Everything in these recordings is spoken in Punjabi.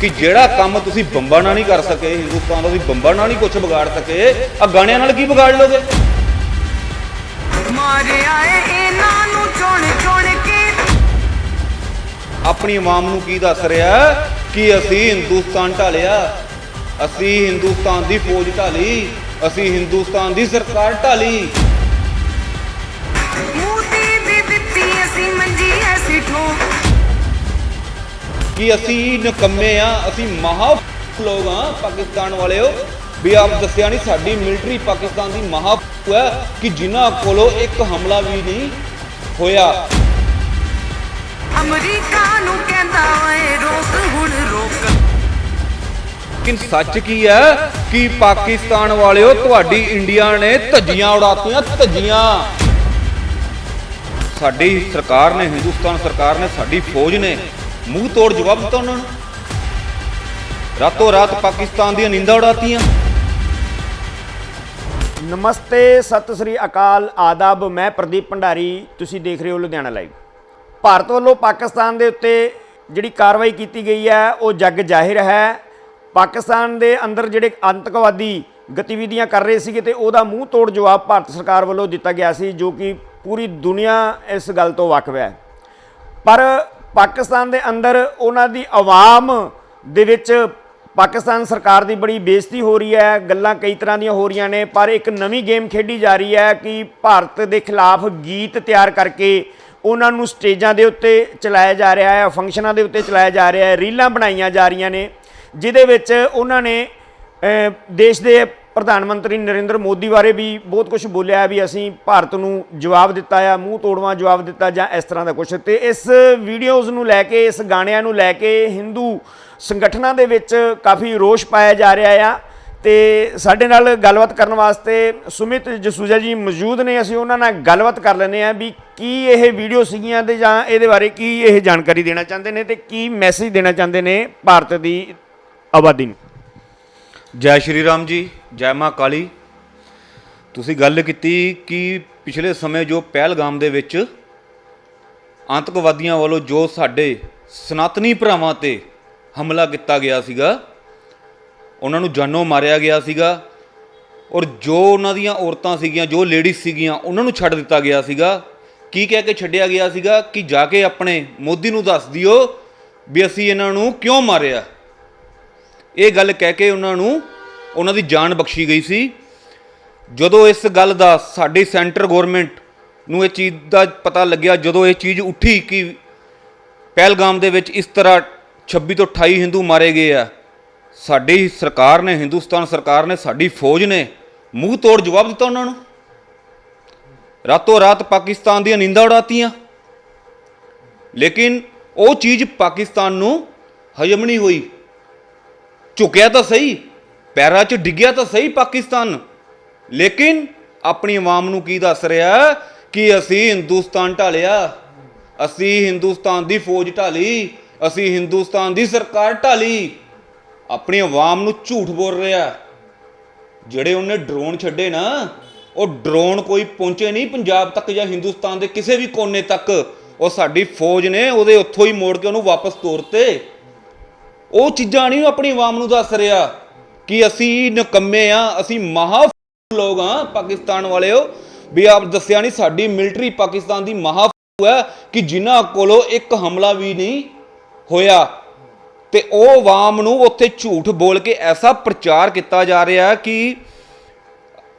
ਕਿ ਜਿਹੜਾ ਕੰਮ ਤੁਸੀਂ ਬੰਬਾਂ ਨਾਲ ਨਹੀਂ ਕਰ ਸਕੇ ਹਿੰਦੁਸਤਾਨ ਦਾ ਤੁਸੀਂ ਬੰਬਾਂ ਨਾਲ ਨਹੀਂ ਕੁਝ ਵਿਗਾੜ ਸਕੇ ਆ ਗਾਣਿਆਂ ਨਾਲ ਕੀ ਵਿਗਾੜ ਲੋਗੇ ਮਾਰਿਆ ਇਹਨਾਂ ਨੂੰ ਚੁਣ ਚੁਣ ਕੇ। ਆਪਣੀ ਆਵਾਮ ਨੂੰ ਕੀ ਦੱਸ ਰਿਹਾ? ਕਿ ਅਸੀਂ ਹਿੰਦੁਸਤਾਨ ਢਾਲਿਆ ਅਸੀਂ ਹਿੰਦੁਸਤਾਨ ਦੀ ਫੌਜ ਢਾਲੀ ਅਸੀਂ ਹਿੰਦੁਸਤਾਨ ਦੀ ਸਰਕਾਰ ਢਾਲੀ। ਮੂਤੀ ਦੀ ਦਿੱਤੀ ਅਸੀਂ ਮੰਜੀ ਐਸੀ ਠੋਕ। ਕਿ ਅਸੀਂ ਨਕੰਮੇ ਆ ਅਸੀਂ ਮਹਾ ਲੋਕ ਆ ਪਾਕਿਸਤਾਨ ਵਾਲਿਓ। ਵੀ ਆਪ ਦੱਸਿਆ ਨਹੀਂ ਸਾਡੀ ਮਿਲਟਰੀ ਪਾਕਿਸਤਾਨ ਦੀ ਮਹਾ ਹੈ ਕਿ ਜਿਨ੍ਹਾਂ ਕੋਲੋਂ ਇੱਕ ਹਮਲਾ ਵੀ ਨਹੀਂ ਹੋਇਆ। ਅਮਰੀਕਾ ਨੂੰ ਕਹਿੰਦਾ ਓਏ ਰੋਕ ਹੁਣ ਰੋਕ। ਲੇਕਿਨ ਸੱਚ ਕੀ ਹੈ ਕਿ ਪਾਕਿਸਤਾਨ ਵਾਲਿਓ ਤੁਹਾਡੀ ਇੰਡੀਆ ਨੇ ਧੱਜੀਆਂ ਉਡਾਤੀਆਂ ਧੱਜੀਆਂ। ਸਾਡੀ ਸਰਕਾਰ ਨੇ ਹਿੰਦੁਸਤਾਨ ਸਰਕਾਰ ਨੇ ਸਾਡੀ ਫੌਜ ਨੇ ਮੂੰਹ ਤੋੜ ਜਵਾਬ ਦਿੱਤਾ ਉਹਨਾਂ ਨੂੰ। ਰਾਤੋਂ ਰਾਤ ਪਾਕਿਸਤਾਨ ਦੀਆਂ ਨੀਂਦਾਂ ਉਡਾਤੀਆਂ। ਨਮਸਤੇ, ਸਤਿ ਸ੍ਰੀ ਅਕਾਲ, ਆਦਾਬ, ਮੈਂ ਪ੍ਰਦੀਪ ਭੰਡਾਰੀ, ਤੁਸੀਂ ਦੇਖ ਰਹੇ ਹੋ ਲੁਧਿਆਣਾ ਲਾਈਵ। ਭਾਰਤ ਵੱਲੋਂ ਪਾਕਿਸਤਾਨ ਦੇ ਉੱਤੇ ਜਿਹੜੀ ਕਾਰਵਾਈ ਕੀਤੀ ਗਈ ਹੈ, ਉਹ ਜੱਗ ਜ਼ਾਹਿਰ ਹੈ। ਪਾਕਿਸਤਾਨ ਦੇ ਅੰਦਰ ਜਿਹੜੇ ਆਤੰਕਵਾਦੀ ਗਤੀਵਿਧੀਆਂ ਕਰ ਰਹੇ ਸੀਗੇ ਤੇ ਉਹਦਾ ਮੂੰਹ ਤੋੜ ਜਵਾਬ ਭਾਰਤ ਸਰਕਾਰ ਵੱਲੋਂ ਦਿੱਤਾ ਗਿਆ ਸੀ, ਜੋ ਕਿ ਪੂਰੀ ਦੁਨੀਆ ਇਸ ਗੱਲ ਤੋਂ ਵਾਕਿਫ ਹੈ। ਪਰ ਪਾਕਿਸਤਾਨ ਦੇ ਅੰਦਰ ਉਹਨਾਂ ਦੀ ਆਵਾਮ ਦੇ ਵਿੱਚ ਪਾਕਿਸਤਾਨ ਸਰਕਾਰ ਦੀ ਬੜੀ ਬੇਇੱਜ਼ਤੀ ਹੋ ਰਹੀ ਹੈ, ਗੱਲਾਂ ਕਈ ਤਰ੍ਹਾਂ ਦੀਆਂ ਹੋ ਰਹੀਆਂ ਨੇ, ਪਰ ਇੱਕ ਨਵੀਂ ਗੇਮ ਖੇਡੀ ਜਾ ਰਹੀ ਹੈ ਕਿ ਭਾਰਤ ਦੇ ਖਿਲਾਫ ਗੀਤ ਤਿਆਰ ਕਰਕੇ ਉਹਨਾਂ ਨੂੰ ਸਟੇਜਾਂ ਦੇ ਉੱਤੇ ਚਲਾਇਆ ਜਾ ਰਿਹਾ ਹੈ, ਫੰਕਸ਼ਨਾਂ ਦੇ ਉੱਤੇ ਚਲਾਇਆ ਜਾ ਰਿਹਾ ਹੈ, ਰੀਲਾਂ ਬਣਾਈਆਂ ਜਾ ਰਹੀਆਂ ਨੇ, ਜਿਹਦੇ ਵਿੱਚ ਉਹਨਾਂ ਨੇ ਦੇਸ਼ ਦੇ ਪ੍ਰਧਾਨ ਮੰਤਰੀ ਨਰਿੰਦਰ ਮੋਦੀ ਬਾਰੇ ਵੀ ਬਹੁਤ ਕੁਝ ਬੋਲਿਆ ਹੈ ਵੀ ਅਸੀਂ ਭਾਰਤ ਨੂੰ ਜਵਾਬ ਦਿੱਤਾ ਆ, ਮੂੰਹ ਤੋੜਵਾ ਜਵਾਬ ਦਿੱਤਾ ਜਾਂ ਇਸ ਤਰ੍ਹਾਂ ਦਾ ਕੁਝ ਤੇ ਇਸ ਵੀਡੀਓਜ਼ ਨੂੰ ਲੈ ਕੇ, ਇਸ ਗਾਣਿਆਂ ਨੂੰ ਲੈ ਕੇ ਹਿੰਦੂ ਸੰਗਠਨਾਂ ਦੇ ਵਿੱਚ ਕਾਫੀ ਰੋਸ਼ ਪਾਇਆ ਜਾ ਰਿਹਾ ਆ। ਤੇ ਸਾਡੇ ਨਾਲ ਗੱਲਬਾਤ ਕਰਨ ਵਾਸਤੇ ਸੁਮਿਤ ਜਸੂਜਾ ਜੀ ਮੌਜੂਦ ਨੇ, ਅਸੀਂ ਉਹਨਾਂ ਨਾਲ ਗੱਲਬਾਤ ਕਰ ਲੈਂਦੇ ਆ ਵੀ ਕੀ ਇਹ ਵੀਡੀਓ ਸੀਗੀਆਂ ਤੇ ਜਾਂ ਇਹਦੇ ਬਾਰੇ ਕੀ ਇਹ ਜਾਣਕਾਰੀ ਦੇਣਾ ਚਾਹੁੰਦੇ ਨੇ ਤੇ ਕੀ ਮੈਸੇਜ ਦੇਣਾ ਚਾਹੁੰਦੇ ਨੇ ਭਾਰਤ ਦੀ ਆਬਾਦੀ ਨੂੰ? ਜੈ ਸ਼੍ਰੀ ਰਾਮ ਜੀ, ਜੈ ਮਾਂ ਕਾਲੀ। ਤੁਸੀਂ ਗੱਲ ਕੀਤੀ ਕਿ ਪਿਛਲੇ ਸਮੇਂ ਜੋ ਪਹਿਲਗਾਮ ਦੇ ਵਿੱਚ ਆਤੰਕਵਾਦੀਆਂ ਵੱਲੋਂ ਜੋ ਸਾਡੇ ਸਨਾਤਨੀ ਭਰਾਵਾਂ ਤੇ ਹਮਲਾ ਕੀਤਾ ਗਿਆ ਸੀਗਾ, ਉਹਨਾਂ ਨੂੰ ਜਾਨੋਂ ਮਾਰਿਆ ਗਿਆ ਸੀਗਾ ਔਰ ਜੋ ਉਹਨਾਂ ਦੀਆਂ ਔਰਤਾਂ ਸੀਗੀਆਂ, ਜੋ ਲੇਡੀਜ਼ ਸੀਗੀਆਂ, ਉਹਨਾਂ ਨੂੰ ਛੱਡ ਦਿੱਤਾ ਗਿਆ ਸੀਗਾ। ਕੀ ਕਹਿ ਕੇ ਛੱਡਿਆ ਗਿਆ ਸੀਗਾ ਕਿ ਜਾ ਕੇ ਆਪਣੇ ਮੋਦੀ ਨੂੰ ਦੱਸ ਦਿਓ ਵੀ ਅਸੀਂ ਇਹਨਾਂ ਨੂੰ ਕਿਉਂ ਮਾਰਿਆ? ਇਹ ਗੱਲ ਕਹਿ ਕੇ ਉਹਨਾਂ ਨੂੰ, ਉਹਨਾਂ ਦੀ ਜਾਨ ਬਖਸ਼ੀ ਗਈ ਸੀ। ਜਦੋਂ ਇਸ ਗੱਲ ਦਾ ਸਾਡੀ ਸੈਂਟਰ ਗਵਰਨਮੈਂਟ ਨੂੰ ਇਹ ਚੀਜ਼ ਦਾ ਪਤਾ ਲੱਗਿਆ, ਜਦੋਂ ਇਹ ਚੀਜ਼ ਉੱਠੀ ਕਿ ਪਹਿਲਗਾਮ ਦੇ ਵਿੱਚ ਇਸ ਤਰ੍ਹਾਂ 26 ਤੋਂ 28 ਹਿੰਦੂ ਮਾਰੇ ਗਏ ਆ, ਸਾਡੀ ਸਰਕਾਰ ਨੇ, ਹਿੰਦੁਸਤਾਨ ਸਰਕਾਰ ਨੇ ਸਾਡੀ ਫੌਜ ਨੇ ਮੂੰਹ ਤੋੜ ਜਵਾਬ ਦਿੱਤਾ ਉਹਨਾਂ ਨੂੰ। ਰਾਤੋਂ ਰਾਤ ਪਾਕਿਸਤਾਨ ਦੀਆਂ ਨੀਂਦਾਂ ਉਡਾਤੀਆਂ। ਲੇਕਿਨ ਉਹ ਚੀਜ਼ ਪਾਕਿਸਤਾਨ ਨੂੰ ਹਜਮ ਨਹੀਂ ਹੋਈ। ਝੁਕਿਆ ਤਾਂ ਸਹੀ, ਪੈਰਾਂ 'ਚ ਡਿੱਗਿਆ ਤਾਂ ਸਹੀ ਪਾਕਿਸਤਾਨ। ਲੇਕਿਨ ਆਪਣੀ ਆਵਾਮ ਨੂੰ ਕੀ ਦੱਸ ਰਿਹਾ? ਕਿ ਅਸੀਂ ਹਿੰਦੁਸਤਾਨ ਢਾਲਿਆ, ਅਸੀਂ ਹਿੰਦੁਸਤਾਨ ਦੀ ਫੌਜ ਢਾਲੀ, ਅਸੀਂ ਹਿੰਦੁਸਤਾਨ ਦੀ ਸਰਕਾਰ ਢਾਲੀ। ਆਪਣੀ ਆਵਾਮ ਨੂੰ ਝੂਠ ਬੋਲ ਰਿਹਾ। ਜਿਹੜੇ ਉਹਨੇ ਡਰੋਨ ਛੱਡੇ ਨਾ, ਉਹ ਡਰੋਨ ਕੋਈ ਪਹੁੰਚੇ ਨਹੀਂ ਪੰਜਾਬ ਤੱਕ ਜਾਂ ਹਿੰਦੁਸਤਾਨ ਦੇ ਕਿਸੇ ਵੀ ਕੋਨੇ ਤੱਕ। ਉਹ ਸਾਡੀ ਫੌਜ ਨੇ ਉਹਦੇ ਉੱਥੋਂ ਹੀ ਮੋੜ ਕੇ ਉਹਨੂੰ ਵਾਪਸ ਤੋਰਤੇ। ਉਹ ਚੀਜ਼ਾਂ ਨਹੀਂ ਉਹ ਆਪਣੀ ਆਵਾਮ ਨੂੰ ਦੱਸ ਰਿਹਾ ਕਿ ਅਸੀਂ ਨਕੰਮੇ ਆ, ਅਸੀਂ ਮਹਾ ਲੋਕ ਆ, ਪਾਕਿਸਤਾਨ ਵਾਲਿਓ। ਵੀ ਆਪ ਦੱਸਿਆ ਨਹੀਂ, ਸਾਡੀ ਮਿਲਟਰੀ ਪਾਕਿਸਤਾਨ ਦੀ ਮਹਾ ਹੈ ਕਿ ਜਿਨ੍ਹਾਂ ਕੋਲੋਂ ਇੱਕ ਹਮਲਾ ਵੀ ਨਹੀਂ ਹੋਇਆ। ਤੇ ਉਹ ਆਵਾਮ ਨੂੰ ਉੱਥੇ ਝੂਠ ਬੋਲ ਕੇ ਐਸਾ ਪ੍ਰਚਾਰ ਕੀਤਾ ਜਾ ਰਿਹਾ ਕਿ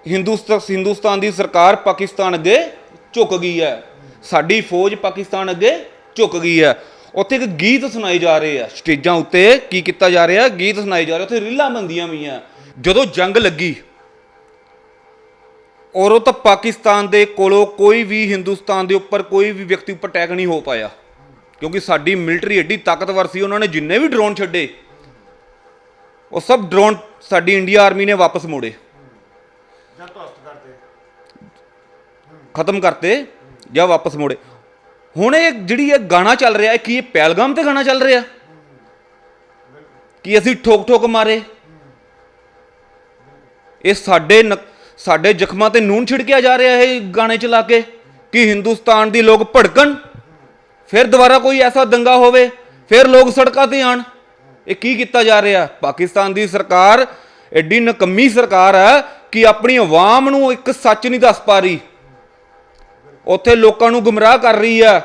ਹਿੰਦੁਸਤਾਨ ਹਿੰਦੁਸਤਾਨ ਦੀ ਸਰਕਾਰ ਪਾਕਿਸਤਾਨ ਅੱਗੇ ਝੁਕ ਗਈ ਹੈ। ਸਾਡੀ ਫੌਜ ਪਾਕਿਸਤਾਨ ਅੱਗੇ ਝੁਕ ਗਈ ਹੈ। ਉੱਥੇ ਇੱਕ ਗੀਤ ਸੁਣਾਏ ਜਾ ਰਹੇ ਆ ਸਟੇਜਾਂ ਉੱਤੇ ਕੀ ਕੀਤਾ ਜਾ ਰਿਹਾ ਗੀਤ ਸੁਣਾਏ ਜਾ ਰਹੇ ਉੱਥੇ ਰੀਲਾਂ ਬੰਦੀਆਂ ਵੀਆਂ ਜਦੋਂ ਜੰਗ ਲੱਗੀ ਔਰ ਉਹ ਤਾਂ ਪਾਕਿਸਤਾਨ ਦੇ ਕੋਲੋਂ ਕੋਈ ਵੀ ਹਿੰਦੁਸਤਾਨ ਦੇ ਉੱਪਰ ਕੋਈ ਵੀ ਵਿਅਕਤੀ ਉੱਪਰ ਅਟੈਕ ਨਹੀਂ ਹੋ ਪਾਇਆ। ਕਿਉਂਕਿ ਸਾਡੀ ਮਿਲਟਰੀ ਐਡੀ ਤਾਕਤਵਰ ਸੀ ਉਹਨਾਂ ਨੇ ਜਿੰਨੇ ਵੀ ਡਰੋਨ ਛੱਡੇ ਉਹ ਸਭ ਡਰੋਨ ਸਾਡੀ ਇੰਡੀਆ ਆਰਮੀ ਨੇ ਵਾਪਸ ਮੋੜੇ। ਖਤਮ ਕਰਤੇ ਜਾਂ ਵਾਪਸ ਮੋੜੇ। ਹੁਣ ਇਹ ਜਿਹੜੀ ਇਹ ਗਾਣਾ ਚੱਲ ਰਿਹਾ ਹੈ ਕੀ ਇਹ ਪਹਿਲਗਾਮ ਤੇ ਗਾਣਾ ਚੱਲ ਰਿਹਾ? ਕੀ ਅਸੀਂ ਠੋਕ ਠੋਕ ਮਾਰੇ? ਇਹ ਸਾਡੇ ਨ- ਸਾਡੇ ਜ਼ਖਮਾਂ ਤੇ ਨੂਨ ਛਿੜਕਿਆ ਜਾ ਰਿਹਾ ਹੈ ਇਹ ਗਾਣੇ ਚਲਾ ਕੇ, ਕਿ ਹਿੰਦੁਸਤਾਨ ਦੀ ਲੋਕ ਭੜਕਣ, ਫਿਰ ਦੁਬਾਰਾ ਕੋਈ ਐਸਾ ਦੰਗਾ ਹੋਵੇ, ਫਿਰ ਲੋਕ ਸੜਕਾਂ ਤੇ ਆਣ ਇਹ ਕੀ ਕੀਤਾ ਜਾ ਰਿਹਾ? ਪਾਕਿਸਤਾਨ ਦੀ ਸਰਕਾਰ, ਐਡੀ ਨਕੰਮੀ ਸਰਕਾਰ ਹੈ ਕਿ ਆਪਣੀ ਆਵਾਮ ਨੂੰ ਇੱਕ ਸੱਚ ਨਹੀਂ ਦੱਸ ਪਾ ਰਹੀ। ਉੱਥੇ ਲੋਕਾਂ ਨੂੰ ਗੁੰਮਰਾਹ ਕਰ ਰਹੀ ਹੈ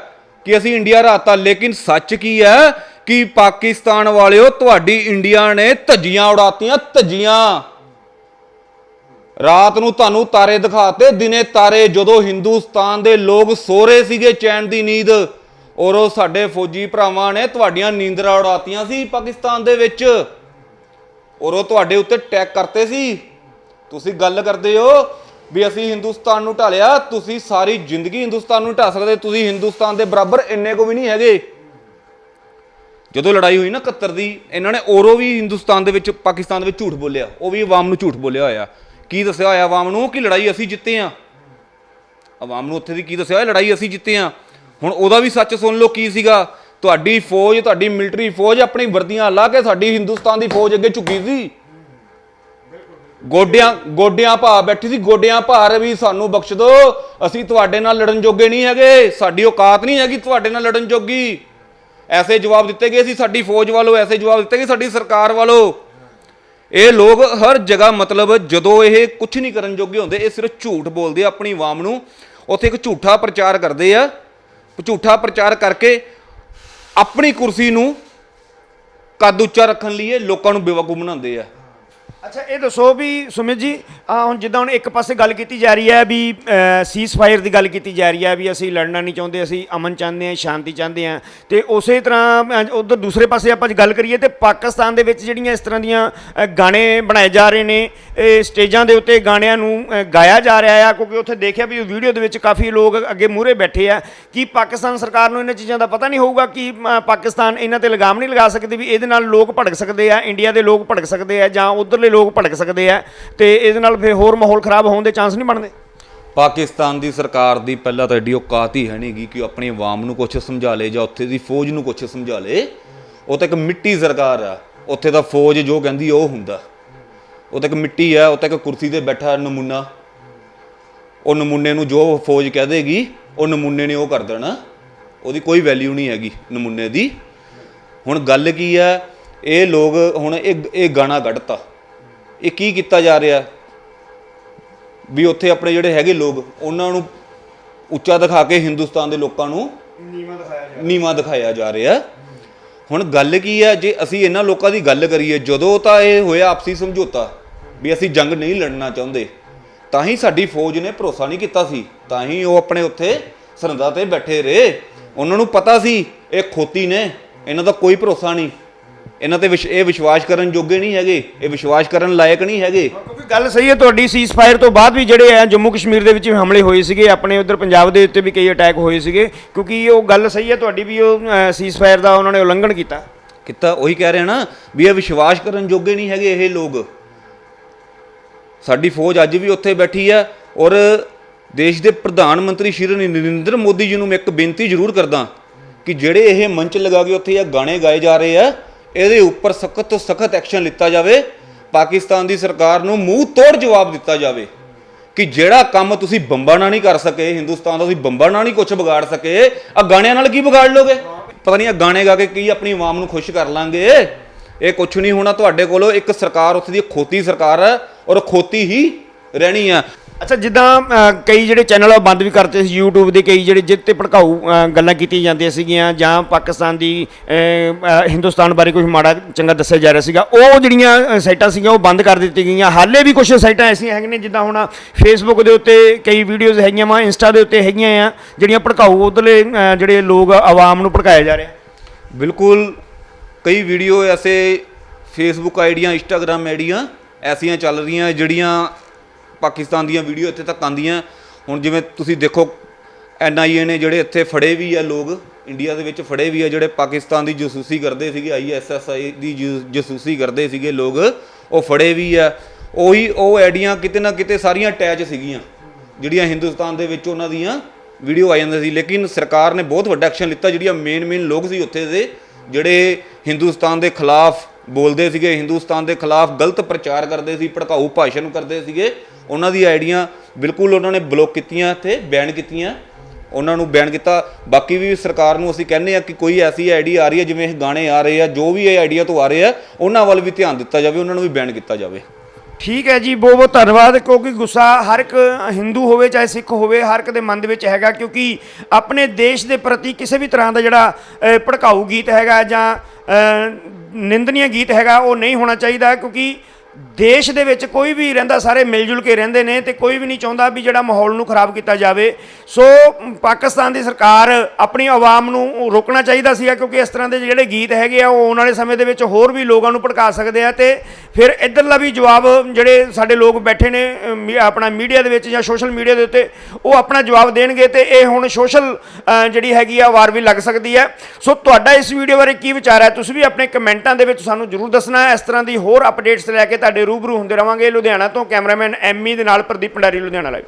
ਕਿ ਅਸੀਂ ਇੰਡੀਆ ਰਾਤਾ, ਲੇਕਿਨ ਸੱਚ ਕੀ ਹੈ ਕਿ ਪਾਕਿਸਤਾਨ ਵਾਲਿਓ ਤੁਹਾਡੀ ਇੰਡੀਆ ਨੇ ਧੱਜੀਆਂ ਉਡਾਤੀਆਂ, ਧੱਜੀਆਂ। ਰਾਤ ਨੂੰ ਤੁਹਾਨੂੰ ਤਾਰੇ ਦਿਖਾਤੇ, ਦਿਨੇ ਤਾਰੇ, ਜਦੋਂ ਹਿੰਦੁਸਤਾਨ ਦੇ ਲੋਕ ਸੋ ਰਹੇ ਸੀਗੇ ਚੈਨ ਦੀ ਨੀਂਦ ਔਰ ਉਹ ਸਾਡੇ ਫੌਜੀ ਭਰਾਵਾਂ ਨੇ ਤੁਹਾਡੀਆਂ ਨੀਂਦਰਾਂ ਉਡਾਤੀਆਂ ਸੀ ਪਾਕਿਸਤਾਨ ਦੇ ਵਿੱਚ। ਔਰ ਉਹ ਤੁਹਾਡੇ ਉੱਤੇ ਟੈਕ ਕਰਤੇ ਸੀ। ਤੁਸੀਂ ਗੱਲ ਕਰਦੇ ਹੋ ਵੀ ਅਸੀਂ ਹਿੰਦੁਸਤਾਨ ਨੂੰ ਢਾਲਿਆ, ਤੁਸੀਂ ਸਾਰੀ ਜ਼ਿੰਦਗੀ ਹਿੰਦੁਸਤਾਨ ਨੂੰ ਢਾ ਸਕਦੇ, ਤੁਸੀਂ ਹਿੰਦੁਸਤਾਨ ਦੇ ਬਰਾਬਰ ਇੰਨੇ ਕੋ ਵੀ ਨਹੀਂ ਹੈਗੇ। ਜਦੋਂ ਲੜਾਈ ਹੋਈ ਨਾ 71 ਦੀ, ਇਹਨਾਂ ਨੇ ਔਰੋ ਵੀ ਹਿੰਦੁਸਤਾਨ ਦੇ ਵਿੱਚ, ਪਾਕਿਸਤਾਨ ਦੇ ਵਿੱਚ ਝੂਠ ਬੋਲਿਆ। ਉਹ ਵੀ ਆਵਾਮ ਨੂੰ ਝੂਠ ਬੋਲਿਆ ਹੋਇਆ। ਕੀ ਦੱਸਿਆ ਹੋਇਆ ਆਵਾਮ ਨੂੰ ਕਿ ਲੜਾਈ ਅਸੀਂ ਜਿੱਤੇ ਆ? ਆਵਾਮ ਨੂੰ ਉੱਥੇ ਦੀ ਕੀ ਦੱਸਿਆ ਹੋਇਆ? ਲੜਾਈ ਅਸੀਂ ਜਿੱਤੇ ਆ। ਹੁਣ ਉਹਦਾ ਵੀ ਸੱਚ ਸੁਣ ਲਓ ਕੀ ਸੀਗਾ। ਤੁਹਾਡੀ ਫੌਜ, ਤੁਹਾਡੀ ਮਿਲਟਰੀ ਫੌਜ ਆਪਣੀ ਵਰਦੀਆਂ ਲਾ ਕੇ ਸਾਡੀ ਹਿੰਦੁਸਤਾਨ ਦੀ ਫੌਜ ਅੱਗੇ ਝੁਕੀ ਸੀ। ਗੋਡਿਆਂ ਗੋਡਿਆਂ ਭਾ ਬੈਠੀ ਸੀ ਗੋਡਿਆਂ ਭਾਰ ਵੀ ਸਾਨੂੰ ਬਖਸ਼ ਦਿਓ ਅਸੀਂ ਤੁਹਾਡੇ ਨਾਲ ਲੜਨ ਜੋਗੇ ਨਹੀਂ ਹੈਗੇ। ਸਾਡੀ ਔਕਾਤ ਨਹੀਂ ਹੈਗੀ ਤੁਹਾਡੇ ਨਾਲ ਲੜਨ ਜੋਗੀ। ਐਸੇ ਜਵਾਬ ਦਿੱਤੇ ਗਏ ਸੀ ਸਾਡੀ ਫੌਜ ਵੱਲੋਂ, ਐਸੇ ਜਵਾਬ ਦਿੱਤੇ ਗਏ ਸਾਡੀ ਸਰਕਾਰ ਵੱਲੋਂ। ਇਹ ਲੋਕ ਹਰ ਜਗ੍ਹਾ ਮਤਲਬ ਜਦੋਂ ਇਹ ਕੁਝ ਨਹੀਂ ਕਰਨ ਜੋਗੇ ਹੁੰਦੇ, ਇਹ ਸਿਰਫ ਝੂਠ ਬੋਲਦੇ ਆ ਆਪਣੀ ਆਵਾਮ ਨੂੰ। ਉੱਥੇ ਇੱਕ ਝੂਠਾ ਪ੍ਰਚਾਰ ਕਰਦੇ ਆ। ਝੂਠਾ ਪ੍ਰਚਾਰ ਕਰਕੇ ਆਪਣੀ ਕੁਰਸੀ ਨੂੰ ਕੱਦ ਉੱਚਾ ਰੱਖਣ ਲਈ ਇਹ ਲੋਕਾਂ ਨੂੰ ਬੇਵਕੂਫ ਬਣਾਉਂਦੇ ਆ। ਅੱਛਾ, ਇਹ ਦੱਸੋ ਵੀ ਸੁਮਿਤ ਜੀ, ਆ ਹੁਣ ਜਿੱਦਾਂ ਹੁਣ ਇੱਕ ਪਾਸੇ ਗੱਲ ਕੀਤੀ ਜਾ ਰਹੀ ਹੈ ਵੀ ਸੀਜ਼ ਫਾਇਰ ਦੀ ਗੱਲ ਕੀਤੀ ਜਾ ਰਹੀ ਹੈ ਵੀ ਅਸੀਂ ਲੜਨਾ ਨਹੀਂ ਚਾਹੁੰਦੇ, ਅਸੀਂ ਅਮਨ ਚਾਹੁੰਦੇ ਹਾਂ, ਸ਼ਾਂਤੀ ਚਾਹੁੰਦੇ ਹਾਂ। ਤੇ ਉਸੇ ਤਰ੍ਹਾਂ ਉਧਰ ਦੂਸਰੇ ਪਾਸੇ ਆਪਾਂ ਜੇ ਗੱਲ ਕਰੀਏ ਤੇ ਪਾਕਿਸਤਾਨ ਦੇ ਵਿੱਚ ਜਿਹੜੀਆਂ ਇਸ ਤਰ੍ਹਾਂ ਦੀਆਂ ਗਾਣੇ ਬਣਾਏ ਜਾ ਰਹੇ ਨੇ, ਇਹ ਸਟੇਜਾਂ ਦੇ ਉੱਤੇ ਗਾਣਿਆਂ ਨੂੰ ਗਾਇਆ ਜਾ ਰਿਹਾ ਆ, ਕਿਉਂਕਿ ਉੱਥੇ ਦੇਖਿਆ ਵੀ ਵੀਡੀਓ ਦੇ ਵਿੱਚ ਕਾਫੀ ਲੋਕ ਅੱਗੇ ਮੂਹਰੇ ਬੈਠੇ ਆ। ਕਿ ਪਾਕਿਸਤਾਨ ਸਰਕਾਰ ਨੂੰ ਇਹਨਾਂ ਚੀਜ਼ਾਂ ਦਾ ਪਤਾ ਨਹੀਂ ਹੋਊਗਾ ਕਿ ਪਾਕਿਸਤਾਨ ਇਹਨਾਂ ਤੇ ਲਗਾਮ ਨਹੀਂ ਲਗਾ ਸਕਦੀ ਵੀ ਇਹਦੇ ਨਾਲ ਲੋਕ ਭੜਕ ਸਕਦੇ ਆ, ਇੰਡੀਆ ਦੇ ਲੋਕ ਭੜਕ ਸਕਦੇ ਆ ਜਾਂ ਉਧਰਲੇ ਲੋਕ ਭੜਕ ਸਕਦੇ ਆ ਤੇ ਇਹਦੇ ਨਾਲ ਫਿਰ ਹੋਰ ਮਾਹੌਲ ਖਰਾਬ ਹੋਣ ਦੇ ਚਾਂਸ ਨਹੀਂ ਬਣਦੇ। ਪਾਕਿਸਤਾਨ ਦੀ ਸਰਕਾਰ ਦੀ ਪਹਿਲਾਂ ਤਾਂ ਐਡੀ ਔਕਾਤ ਹੀ ਹੈ ਨਹੀਂਗੀ ਕਿ ਆਪਣੀ ਆਵਾਮ ਨੂੰ ਕੁਝ ਸਮਝਾ ਲੇ ਜਾਂ ਉੱਥੇ ਦੀ ਫੌਜ ਨੂੰ ਕੁਝ ਸਮਝਾ ਲੇ। ਉਹ ਤਾਂ ਇੱਕ ਮਿੱਟੀ ਸਰਕਾਰ ਆ, ਉੱਥੇ ਦਾ ਫੌਜ ਜੋ ਕਹਿੰਦੀ ਉਹ ਹੁੰਦਾ। ਉਹ ਤਾਂ ਇੱਕ ਮਿੱਟੀ ਆ, ਉਹ ਤਾਂ ਇੱਕ ਕੁਰਸੀ ਤੇ ਬੈਠਾ ਨਮੂਨਾ। ਉਹ ਨਮੂਨੇ ਨੂੰ ਜੋ ਫੌਜ ਕਹਿ ਦੇਗੀ, ਉਹ ਨਮੂਨੇ ਨੇ ਉਹ ਕਰ ਦੇਣਾ। ਉਹਦੀ ਕੋਈ ਵੈਲਿਊ ਨਹੀਂ ਹੈਗੀ ਨਮੂਨੇ ਦੀ। ਹੁਣ ਗੱਲ ਕੀ ਆ, ਇਹ ਲੋਕ ਹੁਣ ਇਹ ਇਹ ਗਾਣਾ ਕੱਢਤਾ। ਇਹ ਕੀ ਕੀਤਾ ਜਾ ਰਿਹਾ? ਵੀ ਉੱਥੇ ਆਪਣੇ ਜਿਹੜੇ ਹੈਗੇ ਲੋਕ ਉਹਨਾਂ ਨੂੰ ਉੱਚਾ ਦਿਖਾ ਕੇ ਹਿੰਦੁਸਤਾਨ ਦੇ ਲੋਕਾਂ ਨੂੰ ਨੀਵਾ ਦਿਖਾਇਆ ਜਾ ਰਿਹਾ। ਹੁਣ ਗੱਲ ਕੀ ਹੈ ਜੇ ਅਸੀਂ ਇਹਨਾਂ ਲੋਕਾਂ ਦੀ ਗੱਲ ਕਰੀਏ ਜਦੋਂ ਤਾਂ ਇਹ ਹੋਇਆ ਆਪਸੀ ਸਮਝੌਤਾ ਵੀ ਅਸੀਂ ਜੰਗ ਨਹੀਂ ਲੜਨਾ ਚਾਹੁੰਦੇ ਤਾਂ ਹੀ ਸਾਡੀ ਫੌਜ ਨੇ ਭਰੋਸਾ ਨਹੀਂ ਕੀਤਾ ਸੀ। ਤਾਂ ਹੀ ਉਹ ਆਪਣੇ ਉੱਥੇ ਸਰਹੱਦਾਂ ਤੇ ਬੈਠੇ ਰਹੇ। ਉਹਨਾਂ ਨੂੰ ਪਤਾ ਸੀ ਇਹ ਖੋਤੀ ਨੇ ਇਹਨਾਂ ਦਾ ਕੋਈ ਭਰੋਸਾ ਨਹੀਂ। ਇਹਨਾਂ ਤੇ ਵਿਸ਼- ਇਹ ਵਿਸ਼ਵਾਸ ਕਰਨ ਜੋਗੇ ਨਹੀਂ ਹੈਗੇ ਇਹ ਵਿਸ਼ਵਾਸ ਕਰਨ ਲਾਇਕ ਨਹੀਂ ਹੈਗੇ। ਕਿਉਂਕਿ ਗੱਲ ਸਹੀ ਹੈ ਤੁਹਾਡੀ ਸੀਜ਼ ਫਾਇਰ ਤੋਂ ਬਾਅਦ ਵੀ ਜਿਹੜੇ ਆ ਜੰਮੂ ਕਸ਼ਮੀਰ ਦੇ ਵਿੱਚ ਵੀ ਹਮਲੇ ਹੋਏ ਸੀਗੇ ਆਪਣੇ ਉਧਰ ਪੰਜਾਬ ਦੇ ਉੱਤੇ ਵੀ ਕਈ ਅਟੈਕ ਹੋਏ ਸੀਗੇ ਕਿਉਂਕਿ ਉਹ ਗੱਲ ਸਹੀ ਹੈ ਤੁਹਾਡੀ ਵੀ ਉਹ ਸੀਜ਼ ਫਾਇਰ ਦਾ ਉਹਨਾਂ ਨੇ ਉਲੰਘਣ ਕੀਤਾ। ਕੀਤਾ ਉਹੀ ਕਹਿ ਰਿਹਾ ਨਾ ਵੀ ਇਹ ਵਿਸ਼ਵਾਸ ਕਰਨ ਜੋਗੇ ਨਹੀਂ ਹੈਗੇ ਇਹ ਲੋਕ। ਸਾਡੀ ਫੌਜ ਅੱਜ ਵੀ ਉੱਥੇ ਬੈਠੀ ਹੈ ਔਰ ਦੇਸ਼ ਦੇ ਪ੍ਰਧਾਨ ਮੰਤਰੀ ਸ਼੍ਰੀ ਨਰਿੰਦਰ ਮੋਦੀ ਜੀ ਨੂੰ ਮੈਂ ਇੱਕ ਬੇਨਤੀ ਜ਼ਰੂਰ ਕਰਦਾ ਕਿ ਜਿਹੜੇ ਇਹ ਮੰਚ ਲਗਾ ਕੇ ਉੱਥੇ ਇਹ ਗਾਣੇ ਗਾਏ ਜਾ ਰਹੇ ਆ ਇਹਦੇ ਉੱਪਰ ਸਖਤ ਤੋਂ ਸਖਤ ਐਕਸ਼ਨ ਲਿੱਤਾ ਜਾਵੇ, ਪਾਕਿਸਤਾਨ ਦੀ ਸਰਕਾਰ ਨੂੰ ਮੂੰਹ ਤੋੜ ਜਵਾਬ ਦਿੱਤਾ ਜਾਵੇ ਕਿ ਜਿਹੜਾ ਕੰਮ ਤੁਸੀਂ ਬੰਬਾਂ ਨਾਲ ਨਹੀਂ ਕਰ ਸਕੇ, ਹਿੰਦੁਸਤਾਨ ਦਾ ਤੁਸੀਂ ਬੰਬਾਂ ਨਾਲ ਨਹੀਂ ਕੁਝ ਵਿਗਾੜ ਸਕੇ ਆ ਗਾਣਿਆਂ ਨਾਲ ਕੀ ਵਿਗਾੜ ਲੋਗੇ? ਪਤਾ ਨਹੀਂ ਆ ਗਾਣੇ ਗਾ ਕੇ ਕੀ ਆਪਣੀ ਆਵਾਮ ਨੂੰ ਖੁਸ਼ ਕਰ ਲਾਂਗੇ। ਇਹ ਕੁਝ ਨਹੀਂ ਹੋਣਾ ਤੁਹਾਡੇ ਕੋਲੋਂ, ਇੱਕ ਸਰਕਾਰ, ਉੱਥੇ ਦੀ ਖੋਤੀ ਸਰਕਾਰ ਹੈ ਔਰ ਖੋਤੀ ਹੀ ਰਹਿਣੀ ਆ ਅੱਛਾ ਜਿੱਦਾਂ ਅ, ਕਈ ਜਿਹੜੇ ਚੈਨਲ ਆ ਉਹ ਬੰਦ ਵੀ ਕਰਤੇ ਸੀ YouTube ਦੇ ਕਈ ਜਿਹੜੇ ਜਿੱਤ ਤੇ ਭੜਕਾਊ ਅ, ਗੱਲਾਂ ਕੀਤੀਆਂ ਜਾਂਦੀਆਂ ਸੀਗੀਆਂ ਜਾਂ ਪਾਕਿਸਤਾਨ ਦੀ ਅ, ਅ, ਹਿੰਦੁਸਤਾਨ ਬਾਰੇ ਕੁਝ ਮਾੜਾ ਚੰਗਾ ਦੱਸਿਆ ਜਾ ਰਿਹਾ ਸੀਗਾ ਉਹ ਜਿਹੜੀਆਂ ਅ, ਸਾਈਟਾਂ ਸੀਗੀਆਂ ਉਹ ਬੰਦ ਕਰ ਦਿੱਤੀਆਂ ਗਈਆਂ। ਹਾਲੇ ਵੀ ਕੁਝ ਸਾਈਟਾਂ ਐਸੀਆਂ ਹੈਗੀਆਂ ਨੇ ਜਿੱਦਾਂ ਹੁਣ ਫੇਸਬੁੱਕ ਦੇ ਉੱਤੇ ਕਈ ਵੀਡੀਓਜ਼ ਹੈਗੀਆਂ ਵਾ ਇੰਸਟਾ ਦੇ ਉੱਤੇ ਹੈਗੀਆਂ ਆ ਜਿਹੜੀਆਂ ਭੜਕਾਊ ਉਧਰਲੇ ਅ, ਜਿਹੜੇ ਲੋਕ ਆਵਾਮ ਨੂੰ ਭੜਕਾਇਆ ਜਾ ਰਿਹਾ। ਬਿਲਕੁਲ ਕਈ ਵੀਡੀਓ ਐਸੇ ਫੇਸਬੁੱਕ ਆਈਡੀਆਂ ਇੰਸਟਾਗ੍ਰam ਆਈਡੀਆਂ ਐਸੀਆਂ ਚੱਲ ਰਹੀਆਂ ਜਿਹੜੀਆਂ ਪਾਕਿਸਤਾਨ ਦੀਆਂ ਵੀਡੀਓ ਇੱਥੇ ਤੱਕ ਆਉਂਦੀਆਂ। ਹੁਣ ਜਿਵੇਂ ਤੁਸੀਂ ਦੇਖੋ ਐਨਆਈਏ ਨੇ ਜਿਹੜੇ ਇੱਥੇ ਫੜੇ ਵੀ ਆ ਲੋਕ, ਇੰਡੀਆ ਦੇ ਵਿੱਚ ਫੜੇ ਵੀ ਆ ਜਿਹੜੇ ਪਾਕਿਸਤਾਨ ਦੀ ਜਸੂਸੀ ਕਰਦੇ ਸੀਗੇ ਆਈਐਸਐਸਆਈ ਦੀ ਜਸ- ਜਸੂਸੀ ਕਰਦੇ ਸੀਗੇ ਲੋਕ, ਉਹ ਫੜੇ ਵੀ ਆ। ਉਹੀ ਉਹ ਆਈਡੀਆਂ ਕਿਤੇ ਨਾ ਕਿਤੇ ਸਾਰੀਆਂ ਅਟੈਚ ਸੀਗੀਆਂ, ਜਿਹੜੀਆਂ ਹਿੰਦੁਸਤਾਨ ਦੇ ਵਿੱਚ ਉਹਨਾਂ ਦੀਆਂ ਵੀਡੀਓ ਆ ਜਾਂਦੀਆਂ ਸੀ। ਲੇਕਿਨ ਸਰਕਾਰ ਨੇ ਬਹੁਤ ਵੱਡਾ ਐਕਸ਼ਨ ਲਿੱਤਾ, ਜਿਹੜੀਆਂ ਮੇਨ ਮੇਨ ਲੋਕ ਸੀ ਉੱਥੇ ਦੇ, ਜਿਹੜੇ ਹਿੰਦੁਸਤਾਨ ਦੇ ਖਿਲਾਫ ਬੋਲਦੇ ਸੀਗੇ, ਹਿੰਦੁਸਤਾਨ ਦੇ ਖਿਲਾਫ ਗਲਤ ਪ੍ਰਚਾਰ ਕਰਦੇ ਸੀ, ਭੜਕਾਊ ਭਾਸ਼ਣ ਕਰਦੇ ਸੀਗੇ। ਉਹਨਾਂ ਦੀ ਆਈਡੀਆਂ ਬਿਲਕੁਲ ਉਹਨਾਂ ਨੇ ਬਲੌਕ ਕੀਤੀਆਂ ਤੇ ਬੈਨ ਕੀਤੀਆਂ। ਉਹਨਾਂ ਨੂੰ ਬੈਨ ਕੀਤਾ। ਬਾਕੀ ਵੀ ਸਰਕਾਰ ਨੂੰ ਅਸੀਂ ਕਹਿੰਦੇ ਆ ਕਿ ਕੋਈ ਐਸੀ ਆਈਡੀ ਆ ਰਹੀ ਹੈ ਜਿਵੇਂ ਇਹ ਗਾਣੇ ਆ ਰਹੇ ਆ ਜੋ ਵੀ ਇਹ ਆਈਡੀਆ ਤੋਂ ਆ ਰਹੇ ਆ ਉਹਨਾਂ ਵੱਲ ਵੀ ਧਿਆਨ ਦਿੱਤਾ ਜਾਵੇ ਉਹਨਾਂ ਨੂੰ ਵੀ ਬੈਨ ਕੀਤਾ ਜਾਵੇ। ਠੀਕ ਹੈ ਜੀ ਬਹੁਤ ਬਹੁਤ ਧੰਨਵਾਦ। ਕਿਉਂਕਿ ਗੁੱਸਾ ਹਰ ਇੱਕ ਹਿੰਦੂ ਹੋਵੇ ਚਾਹੇ ਸਿੱਖ ਹੋਵੇ ਹਰ ਇੱਕ ਦੇ ਮਨ ਦੇ ਵਿੱਚ ਹੈਗਾ। ਕਿਉਂਕਿ ਆਪਣੇ ਦੇਸ਼ ਦੇ ਪ੍ਰਤੀ ਕਿਸੇ ਵੀ ਤਰ੍ਹਾਂ ਦਾ ਜਿਹੜਾ ਅ, ਭੜਕਾਊ ਗੀਤ ਹੈਗਾ ਜਾਂ ਅ, ਨਿੰਦਨੀय ਗੀਤ ਹੈਗਾ ਉਹ ਨਹੀਂ ਹੋਣਾ ਚਾਹੀਦਾ। ਕਿਉਂਕਿ ਦੇਸ਼ ਦੇ ਵਿੱਚ ਕੋਈ ਵੀ ਰਹਿੰਦਾ, ਸਾਰੇ ਮਿਲ ਜੁਲ ਕੇ ਰਹਿੰਦੇ ਨੇ ਤੇ ਕੋਈ ਵੀ ਨਹੀਂ ਚਾਹੁੰਦਾ ਵੀ ਜਿਹੜਾ ਮਾਹੌਲ ਨੂੰ ਖਰਾਬ ਕੀਤਾ ਜਾਵੇ। ਸੋ ਪਾਕਿਸਤਾਨ ਦੀ ਸਰਕਾਰ ਆਪਣੀ ਆਵਾਮ ਨੂੰ ਰੋਕਣਾ ਚਾਹੀਦਾ ਸੀਗਾ ਕਿਉਂਕਿ ਇਸ ਤਰ੍ਹਾਂ ਦੇ ਜਿਹੜੇ ਗੀਤ ਹੈਗੇ ਆ, ਉਹ ਆਉਣ ਵਾਲੇ ਸਮੇਂ ਦੇ ਵਿੱਚ ਹੋਰ ਵੀ ਲੋਕਾਂ ਨੂੰ ਭੜਕਾ ਸਕਦੇ ਆ ਤੇ ਫਿਰ ਇੱਧਰਲਾ ਵੀ ਜਵਾਬ ਜਿਹੜੇ ਸਾਡੇ ਲੋਕ ਬੈਠੇ ਨੇ ਮੀ- ਆਪਣਾ ਮੀਡੀਆ ਦੇ ਵਿੱਚ ਜਾਂ ਸੋਸ਼ਲ ਮੀਡੀਆ ਦੇ ਉੱਤੇ, ਉਹ ਆਪਣਾ ਜਵਾਬ ਦੇਣਗੇ ਤੇ ਇਹ ਹੁਣ ਸੋਸ਼ਲ ਜਿਹੜੀ ਹੈਗੀ ਆ, ਵਾਰ ਵੀ ਲੱਗ ਸਕਦੀ ਹੈ। ਸੋ ਤੁਹਾਡਾ ਇਸ ਵੀਡੀਓ ਬਾਰੇ ਕੀ ਵਿਚਾਰ ਹੈ? ਤੁਸੀਂ ਵੀ ਆਪਣੇ ਕਮੈਂਟਾਂ ਦੇ ਵਿੱਚ ਸਾਨੂੰ ਜਰੂਰ ਦੱਸਣਾ ਇਸ ਤਰ੍ਹਾਂ ਦੀ ਹੋਰ ਅਪਡੇਟਸ ਲੈ ਕੇ ਤੁਹਾਡੇ ਰੂਬਰੂ ਹੁੰਦੇ ਰਵਾਂਗੇ। ਲੁਧਿਆਣਾ ਤੋਂ ਕੈਮਰਾਮੈਨ ਐਮੀ ਦੇ ਨਾਲ ਪ੍ਰਦੀਪ ਭੰਡਾਰੀ ਲੁਧਿਆਣਾ ਲਾਈਵ